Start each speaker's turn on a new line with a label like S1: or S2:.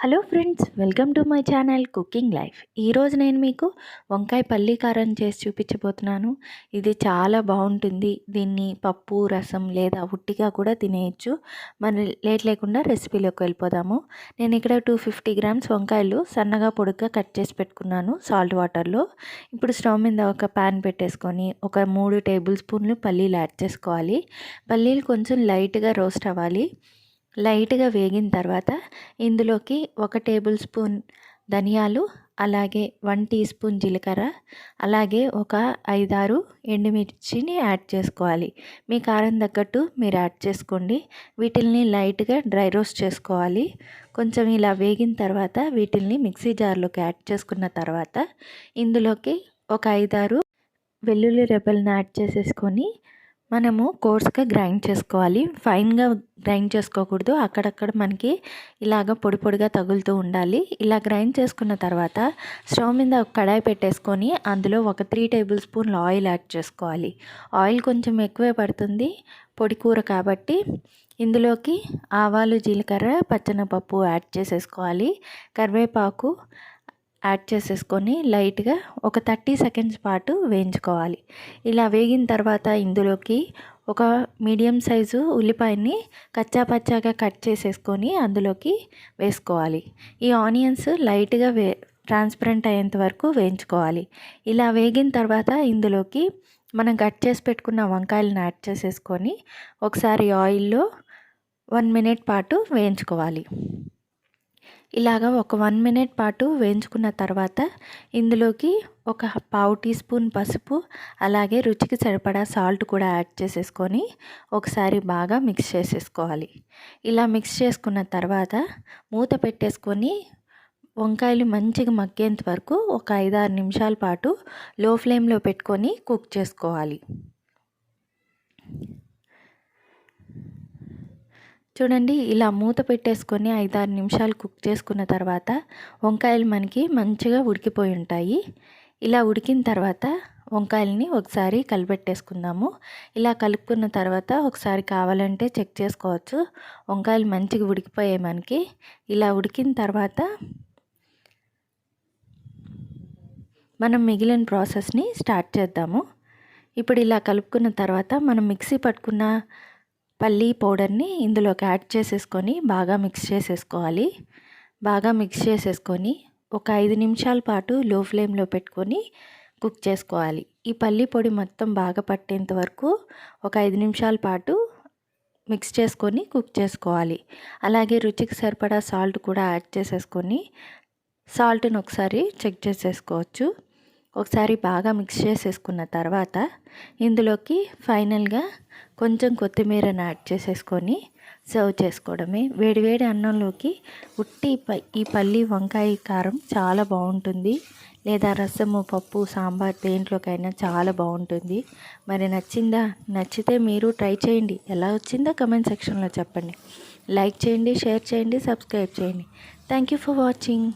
S1: Hello friends welcome to my channel cooking life. ఈరోజు నేను మీకు వంకాయ పల్లి కారం చేసి చూపించబోతున్నాను. ఇది చాలా బాగుంటుంది. దీన్ని పప్పు రసం లేదా ఉట్టిగా కూడా తినేయచ్చు. మరి లేట్ లేకుండా రెసిపీలోకి వెళ్ళిపోదాము. నేను ఇక్కడ టూ ఫిఫ్టీ గ్రామ్స్ వంకాయలు సన్నగా పొడుగ్గా కట్ చేసి పెట్టుకున్నాను సాల్ట్ వాటర్లో. ఇప్పుడు స్టవ్ మీద ఒక ప్యాన్ పెట్టేసుకొని ఒక మూడు టేబుల్ స్పూన్లు పల్లీలు యాడ్ చేసుకోవాలి. పల్లీలు కొంచెం లైట్గా రోస్ట్ అవ్వాలి. లైట్గా వేగిన తర్వాత ఇందులోకి ఒక టేబుల్ స్పూన్ ధనియాలు అలాగే వన్ టీ స్పూన్ జీలకర్ర అలాగే ఒక ఐదారు ఎండుమిర్చిని యాడ్ చేసుకోవాలి. మీ కారం తగ్గట్టు మీరు యాడ్ చేసుకోండి. వీటిల్ని లైట్గా డ్రై రోస్ట్ చేసుకోవాలి. కొంచెం ఇలా వేగిన తర్వాత వీటిల్ని మిక్సీ జార్లోకి యాడ్ చేసుకున్న తర్వాత ఇందులోకి ఒక ఐదారు వెల్లుల్లి రెబ్బలను యాడ్ చేసేసుకొని మనము కోర్స్గా గ్రైండ్ చేసుకోవాలి. ఫైన్గా గ్రైండ్ చేసుకోకూడదు. అక్కడక్కడ మనకి ఇలాగ పొడి పొడిగా తగులుతూ ఉండాలి. ఇలా గ్రైండ్ చేసుకున్న తర్వాత స్టవ్ మీద ఒక కడాయి పెట్టేసుకొని అందులో ఒక త్రీ టేబుల్ స్పూన్లు ఆయిల్ యాడ్ చేసుకోవాలి. ఆయిల్ కొంచెం ఎక్కువే పడుతుంది. పొడి కూర కాబట్టి ఇందులోకి ఆవాలు జీలకర్ర పచ్చనపప్పు యాడ్ చేసేసుకోవాలి. కరివేపాకు యాడ్ చేసేసుకొని లైట్గా ఒక థర్టీ సెకండ్స్ పాటు వేయించుకోవాలి. ఇలా వేగిన తర్వాత ఇందులోకి ఒక మీడియం సైజు ఉల్లిపాయని కచ్చా పచ్చాగా కట్ చేసేసుకొని అందులోకి వేసుకోవాలి. ఈ ఆనియన్స్ లైట్గా వే ట్రాన్స్పరెంట్ అయ్యేంత వరకు వేయించుకోవాలి. ఇలా వేగిన తర్వాత ఇందులోకి మనం కట్ చేసి పెట్టుకున్న వంకాయలను యాడ్ చేసేసుకొని ఒకసారి ఆయిల్లో వన్ మినిట్ పాటు వేయించుకోవాలి. ఇలాగ ఒక వన్ మినిట్ పాటు వేయించుకున్న తర్వాత ఇందులోకి ఒక పావు టీ స్పూన్ పసుపు అలాగే రుచికి సరిపడా సాల్ట్ కూడా యాడ్ చేసేసుకొని ఒకసారి బాగా మిక్స్ చేసేసుకోవాలి. ఇలా మిక్స్ చేసుకున్న తర్వాత మూత పెట్టేసుకొని వంకాయలు మంచిగా మగ్గేంత వరకు ఒక ఐదారు నిమిషాల పాటు లో ఫ్లేమ్లో పెట్టుకొని కుక్ చేసుకోవాలి. చూడండి ఇలా మూత పెట్టేసుకొని ఐదారు నిమిషాలు కుక్ చేసుకున్న తర్వాత వంకాయలు మనకి మంచిగా ఉడికిపోయి ఉంటాయి. ఇలా ఉడికిన తర్వాత వంకాయలని ఒకసారి కలిపెట్టేసుకుందాము ఇలా కలుపుకున్న తర్వాత ఒకసారి కావాలంటే చెక్ చేసుకోవచ్చు. వంకాయలు మంచిగా ఉడికిపోయాయి మనకి. ఇలా ఉడికిన తర్వాత మనం మిగిలిన ప్రాసెస్ని స్టార్ట్ చేద్దాము. ఇప్పుడు ఇలా కలుపుకున్న తర్వాత మనం మిక్సీ పట్టుకున్న పల్లీ పౌడర్ని ఇందులోకి యాడ్ చేసేసుకొని బాగా మిక్స్ చేసేసుకోవాలి. బాగా మిక్స్ చేసేసుకొని ఒక ఐదు నిమిషాల పాటు లో ఫ్లేమ్లో పెట్టుకొని కుక్ చేసుకోవాలి. ఈ పల్లి పొడి మొత్తం బాగా పట్టేంత వరకు ఒక ఐదు నిమిషాల పాటు మిక్స్ చేసుకొని కుక్ చేసుకోవాలి. అలాగే రుచికి సరిపడా సాల్ట్ కూడా యాడ్ చేసేసుకొని సాల్ట్ని ఒకసారి చెక్ చేసేసుకోవచ్చు. ఒకసారి బాగా మిక్స్ చేసేసుకున్న తర్వాత ఇందులోకి ఫైనల్గా కొంచెం కొత్తిమీరని యాడ్ చేసేసుకొని సర్వ్ చేసుకోవడమే. వేడివేడి అన్నంలోకి ఉట్టి ఈ పల్లి వంకాయ కారం చాలా బాగుంటుంది. లేదా రసము పప్పు సాంబార్ దేంట్లోకైనా చాలా బాగుంటుంది. మరి నచ్చిందా? నచ్చితే మీరు ట్రై చేయండి. ఎలా వచ్చిందో కమెంట్ సెక్షన్లో చెప్పండి. లైక్ చేయండి షేర్ చేయండి సబ్స్క్రైబ్ చేయండి. Thank you for watching.